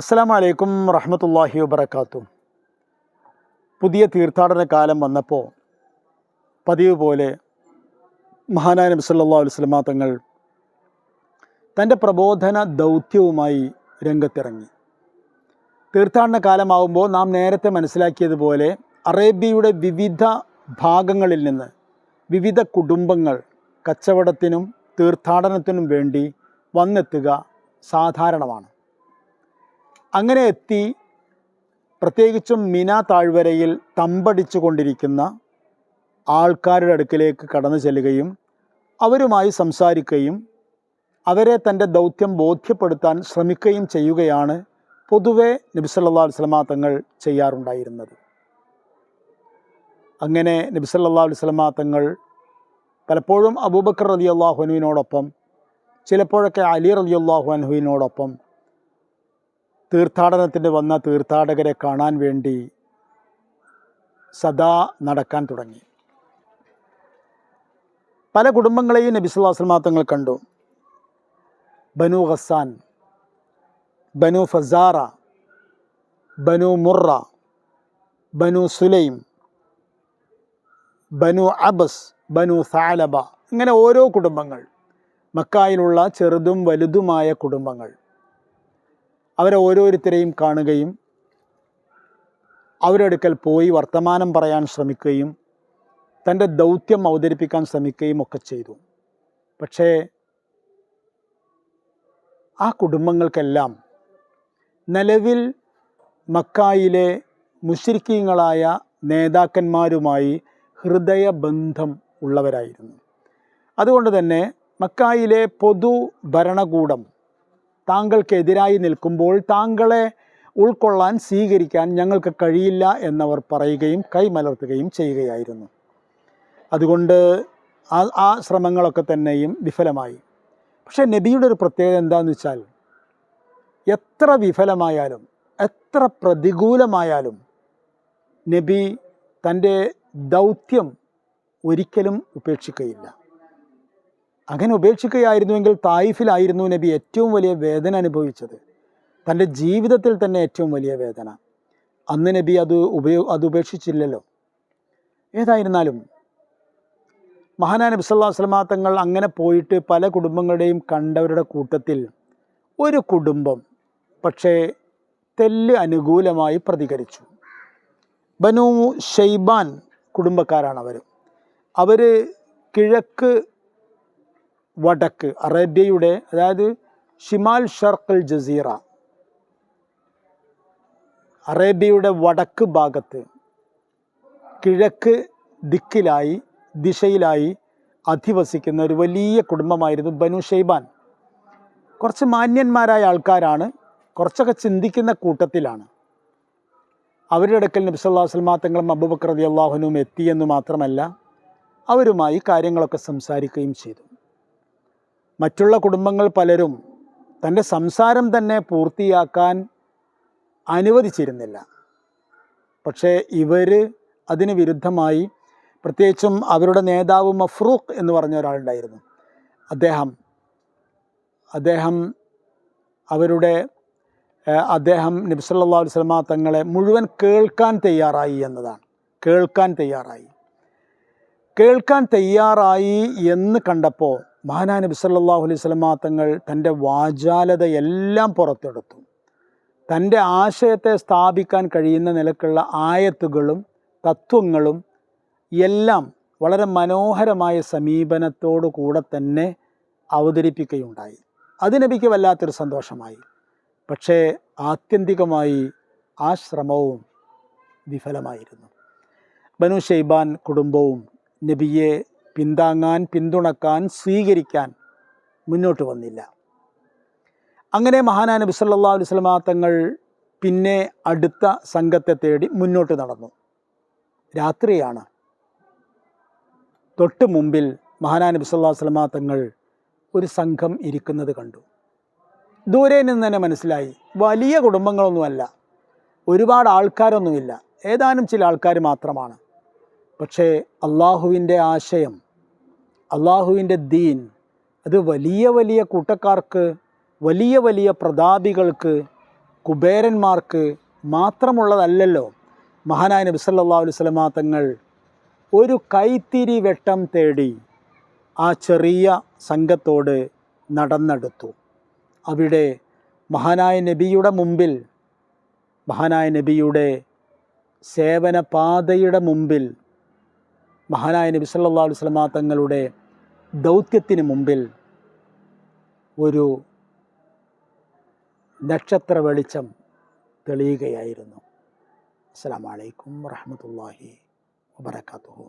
അസ്സാം വലൈക്കും വറഹമത്തല്ലാഹി വബർക്കാത്തു പുതിയ തീർത്ഥാടന കാലം വന്നപ്പോൾ പതിവ് പോലെ മഹാനായ നബി സല്ലല്ലാഹു അലൈഹി വസല്ലമ തങ്ങൾ തന്റെ പ്രബോധന ദൗത്യവുമായി രംഗത്തിറങ്ങി. തീർത്ഥാടന കാലമാകുമ്പോൾ നാം നേരത്തെ മനസ്സിലാക്കിയതുപോലെ അറേബ്യയുടെ വിവിധ ഭാഗങ്ങളിൽ നിന്ന് വിവിധ കുടുംബങ്ങൾ കച്ചവടത്തിനും തീർത്ഥാടനത്തിനും വേണ്ടി വന്നെത്തുക സാധാരണമാണ്. അങ്ങനെ എത്തി പ്രത്യേകിച്ചും മിന താഴ്വരയിൽ തമ്പടിച്ചു കൊണ്ടിരിക്കുന്ന ആൾക്കാരുടെ അടുക്കിലേക്ക് കടന്നു ചെല്ലുകയും അവരുമായി സംസാരിക്കുകയും അവരെ തന്റെ ദൗത്യം ബോധ്യപ്പെടുത്താൻ ശ്രമിക്കുകയും ചെയ്യുകയാണ് പൊതുവെ നബിസല്ലാ അലൈഹി തങ്ങൾ ചെയ്യാറുണ്ടായിരുന്നത്. അങ്ങനെ നബിസല്ലാ അലൈഹി തങ്ങൾ പലപ്പോഴും അബൂബക്കർ റതി അള്ളാഹുനുവിനോടൊപ്പം ചിലപ്പോഴൊക്കെ അലി റതി അള്ളാഹു അൻഹുവിനോടൊപ്പം തീർത്ഥാടനത്തിന് വന്ന തീർത്ഥാടകരെ കാണാൻ വേണ്ടി സദാ നടക്കാൻ തുടങ്ങി. പല കുടുംബങ്ങളെയും നബി സല്ലല്ലാഹു അലൈഹി തങ്ങൾ കണ്ടു. ബനു ഹസാൻ ബനു ഫസാറ ബനു മുറ ബനു സുലൈം ബനു അബസ് ബനു സാലബ ഇങ്ങനെ ഓരോ കുടുംബങ്ങൾ മക്കായിലുള്ള ചെറുതും വലുതുമായ കുടുംബങ്ങൾ. അവരെ ഓരോരുത്തരെയും കാണുകയും അവരെടുക്കൽ പോയി വർത്തമാനം പറയാൻ ശ്രമിക്കുകയും തന്റെ ദൗത്യം അവതരിപ്പിക്കാൻ ശ്രമിക്കുകയും ഒക്കെ ചെയ്തു. പക്ഷേ ആ കുടുംബങ്ങൾക്കെല്ലാം നിലവിൽ മക്കായിലെ മുശ്രിക്കീങ്ങളായ നേതാക്കന്മാരുമായി ഹൃദയബന്ധം ഉള്ളവരായിരുന്നു. അതുകൊണ്ട് തന്നെ മക്കായിലെ പൊതു ഭരണകൂടം താങ്കൾക്കെതിരായി നിൽക്കുമ്പോൾ താങ്കളെ ഉൾക്കൊള്ളാൻ സ്വീകരിക്കാൻ ഞങ്ങൾക്ക് കഴിയില്ല എന്നവർ പറയുകയും കൈമലർത്തുകയും ചെയ്യുകയായിരുന്നു. അതുകൊണ്ട് ആ ആ ശ്രമങ്ങളൊക്കെ തന്നെയും വിഫലമായി. പക്ഷേ നബിയുടെ ഒരു പ്രത്യേകത എന്താണെന്ന് വെച്ചാൽ എത്ര വിഫലമായാലും എത്ര പ്രതികൂലമായാലും നബി തന്റെ ദൗത്യം ഒരിക്കലും ഉപേക്ഷിക്കുകയില്ല അങ്ങനെ ഉപേക്ഷിക്കുകയായിരുന്നുവെങ്കിൽ തായിഫിലായിരുന്നു നബി ഏറ്റവും വലിയ വേദന അനുഭവിച്ചത്. തന്റെ ജീവിതത്തിൽ തന്നെ ഏറ്റവും വലിയ വേദന. അന്ന് നബി അത് ഉപയോ അത് ഉപേക്ഷിച്ചില്ലല്ലോ. ഏതായിരുന്നാലും മഹാനാ നബി സല്ലാ അലൈഹി തങ്ങൾ അങ്ങനെ പോയിട്ട് പല കുടുംബങ്ങളുടെയും കണ്ടവരുടെ കൂട്ടത്തിൽ ഒരു കുടുംബം പക്ഷേ തെല്ല് അനുകൂലമായി പ്രതികരിച്ചു. ബനു ഷെയ്ബാൻ കുടുംബക്കാരാണ് അവർ അവർ കിഴക്ക് വടക്ക് അറേബ്യയുടെ അതായത് ഷിമാൽ ഷർക്കൽ ജസീറ. അറേബ്യയുടെ വടക്ക് ഭാഗത്ത് കിഴക്ക് ദിക്കിലായി ദിശയിലായി അധിവസിക്കുന്ന ഒരു വലിയ കുടുംബമായിരുന്നു ബനു ഷെയ്ബാൻ. കുറച്ച് മാന്യന്മാരായ ആൾക്കാരാണ് കുറച്ചൊക്കെ ചിന്തിക്കുന്ന കൂട്ടത്തിലാണ്. അവരുടെ അടുക്കൽ നബി സല്ലല്ലാഹു അലൈഹി വസല്ലമ തങ്ങളും അബൂബക്കർ റളിയല്ലാഹു അള്ളാഹുനും എത്തിയെന്ന് മാത്രമല്ല അവരുമായി കാര്യങ്ങളൊക്കെ സംസാരിക്കുകയും ചെയ്തു. മറ്റുള്ള കുടുംബങ്ങൾ പലരും തന്റെ സംസാരം തന്നെ പൂർത്തിയാക്കാൻ അനുവദിച്ചിരുന്നില്ല. പക്ഷേ ഇവർ അതിന് വിരുദ്ധമായി പ്രത്യേകിച്ചും അവരുടെ നേതാവ് മഫ്രൂഖ് എന്ന് പറഞ്ഞ ഒരാളുണ്ടായിരുന്നു. അദ്ദേഹം അദ്ദേഹം അവരുടെ അദ്ദേഹം നബി സല്ലല്ലാഹു അലൈഹി വസല്ലമ തങ്ങളെ മുഴുവൻ കേൾക്കാൻ തയ്യാറായി എന്നതാണ്. കേൾക്കാൻ തയ്യാറായി. കേൾക്കാൻ തയ്യാറായി എന്ന് കണ്ടപ്പോൾ മഹാനാ നബി അലൈഹി വസല്ലമ തങ്ങൾ തന്റെ വാചാലതയെല്ലാം പുറത്തെടുത്തു. തന്റെ ആശയത്തെ സ്ഥാപിക്കാൻ കഴിയുന്ന നിലക്കുള്ള ആയത്തുകളും തത്വങ്ങളും എല്ലാം വളരെ മനോഹരമായ സമീപനത്തോടു കൂടെ തന്നെ അവതരിപ്പിക്കുകയുണ്ടായി. അത് നബിക്ക് വല്ലാത്തൊരു സന്തോഷമായി. പക്ഷേ ആത്യന്തികമായി ആ ശ്രമവും വിഫലമായിരുന്നു. ബനു ഷെയ്ബാൻ കുടുംബവും നബിയെ പിന്താങ്ങാൻ പിന്തുണക്കാൻ സ്വീകരിക്കാൻ മുന്നോട്ട് വന്നില്ല. അങ്ങനെ മഹാനാ നബി സല്ലല്ലാഹു അലൈഹി വസല്ലമ തങ്ങൾ പിന്നെ അടുത്ത സംഘത്തെ തേടി മുന്നോട്ട് നടന്നു. രാത്രിയാണ്. തൊട്ട് മുമ്പിൽ മഹാനാ നബി അലൈഹി വസല്ലമ തങ്ങൾ ഒരു സംഘം ഇരിക്കുന്നത് കണ്ടു. ദൂരെ നിന്ന് തന്നെ മനസ്സിലായി. വലിയ കുടുംബങ്ങളൊന്നുമല്ല. ഒരുപാട് ആൾക്കാരൊന്നുമില്ല. ഏതാനും ചില ആൾക്കാർ മാത്രമാണ്. പക്ഷേ അള്ളാഹുവിന്റെ ആശയം അള്ളാഹുവിന്റെ ദീൻ അത് വലിയ വലിയ കൂട്ടക്കാർക്ക് വലിയ വലിയ പ്രതാപികൾക്ക് കുബേരന്മാർക്ക് മാത്രമുള്ളതല്ലല്ലോ. മഹാനായ നബി സല്ലാ അലൈഹി വസല്ലമ തങ്ങൾ ഒരു കൈത്തിരി വെട്ടം തേടി ആ ചെറിയ സംഘത്തോട് നടന്നെടുത്തു. അവിടെ മഹാനായ നബിയുടെ മുമ്പിൽ മഹാനായ നബിയുടെ സേവന പാതയുടെ മുമ്പിൽ മഹാനായ നബി അലൈഹി വസല്ലമ തങ്ങളുടെ ദൗത്യത്തിന് മുമ്പിൽ ഒരു നക്ഷത്ര വെളിച്ചം തെളിയുകയായിരുന്നു. അസ്സലാമു അലൈക്കും വറഹ്മത്തുള്ളാഹി വബറകാതുഹു.